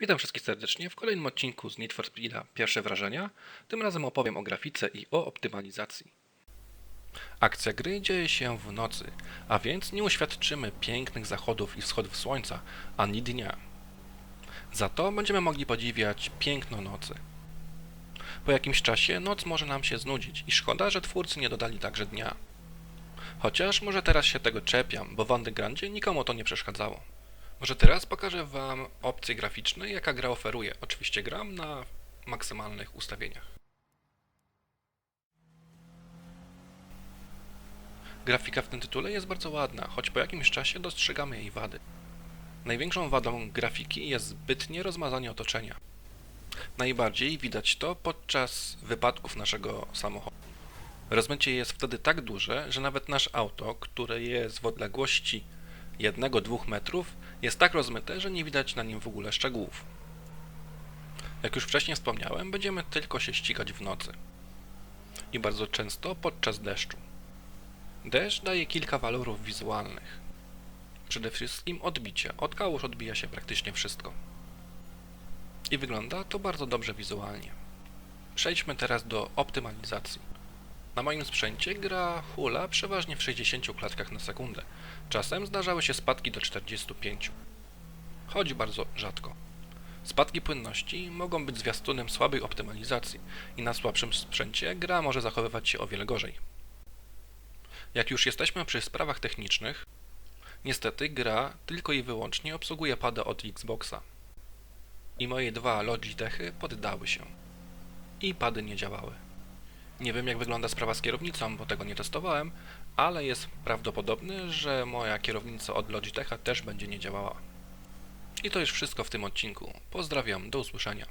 Witam wszystkich serdecznie w kolejnym odcinku z Need for Speed'a Pierwsze Wrażenia. Tym razem opowiem o grafice i o optymalizacji. Akcja gry dzieje się w nocy, a więc nie uświadczymy pięknych zachodów i wschodów słońca, ani dnia. Za to będziemy mogli podziwiać piękno nocy. Po jakimś czasie noc może nam się znudzić i szkoda, że twórcy nie dodali także dnia. Chociaż może teraz się tego czepiam, bo w Undergroundzie nikomu to nie przeszkadzało. Może teraz pokażę Wam opcje graficzne, jaka gra oferuje. Oczywiście gram na maksymalnych ustawieniach. Grafika w tym tytule jest bardzo ładna, choć po jakimś czasie dostrzegamy jej wady. Największą wadą grafiki jest zbytnie rozmazanie otoczenia. Najbardziej widać to podczas wypadków naszego samochodu. Rozmycie jest wtedy tak duże, że nawet nasze auto, które jest w odległości 1-2 metrów, jest tak rozmyte, że nie widać na nim w ogóle szczegółów. Jak już wcześniej wspomniałem, będziemy tylko się ścigać w nocy. I bardzo często podczas deszczu. Deszcz daje kilka walorów wizualnych. Przede wszystkim odbicie. Od kałuż odbija się praktycznie wszystko. I wygląda to bardzo dobrze wizualnie. Przejdźmy teraz do optymalizacji. Na moim sprzęcie gra hula przeważnie w 60 klatkach na sekundę. Czasem zdarzały się spadki do 45. Chodzi bardzo rzadko. Spadki płynności mogą być zwiastunem słabej optymalizacji i na słabszym sprzęcie gra może zachowywać się o wiele gorzej. Jak już jesteśmy przy sprawach technicznych, niestety gra tylko i wyłącznie obsługuje pada od Xboxa. I moje dwa Logitechy poddały się. I pady nie działały. Nie wiem jak wygląda sprawa z kierownicą, bo tego nie testowałem, ale jest prawdopodobny, że moja kierownica od Logitecha też będzie nie działała. I to już wszystko w tym odcinku. Pozdrawiam, do usłyszenia.